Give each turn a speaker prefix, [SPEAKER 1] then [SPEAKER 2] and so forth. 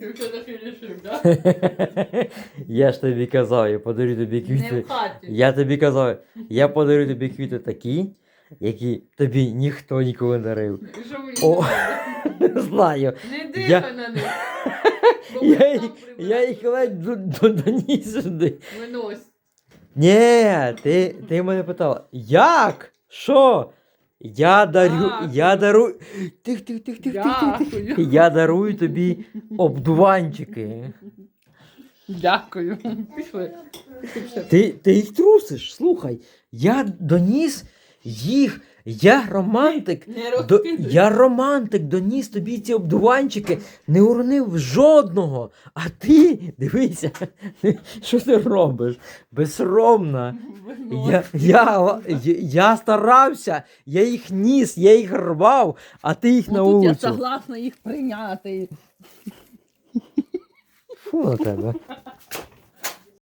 [SPEAKER 1] Ти вже таки так?
[SPEAKER 2] Я ж тобі казав, я подарю тобі
[SPEAKER 1] Не
[SPEAKER 2] квіти.
[SPEAKER 1] в хаті.
[SPEAKER 2] Я тобі казав, я подарю тобі квіти такі, які тобі ніхто ніколи не дарив.
[SPEAKER 1] І що мені
[SPEAKER 2] О.
[SPEAKER 1] не
[SPEAKER 2] Не знаю.
[SPEAKER 1] Не дихай
[SPEAKER 2] Я-
[SPEAKER 1] на них. Бо
[SPEAKER 2] Я їх,
[SPEAKER 1] там
[SPEAKER 2] я їх ледь до- до- доніс сюди.
[SPEAKER 1] Винось.
[SPEAKER 2] Ні, ти, ти мене питала, як? Що? Я дарю, я дарую. Тих, тих, тих, тих, тих, тих, тих.
[SPEAKER 1] Дякую.
[SPEAKER 2] Я дарую тобі обдуванчики.
[SPEAKER 1] Дякую. Пішли.
[SPEAKER 2] Ти, ти їх трусиш, слухай. Я доніс їх. Я романтик. До, я романтик доніс тобі ці обдуванчики, не уронив жодного. А ти, дивися, що ти робиш? Безсоромна. Я, я, я, я старався, я їх ніс, я їх рвав, а ти їх
[SPEAKER 1] Ну,
[SPEAKER 2] на
[SPEAKER 1] тут я согласна їх прийняти.
[SPEAKER 2] Фу на тебе.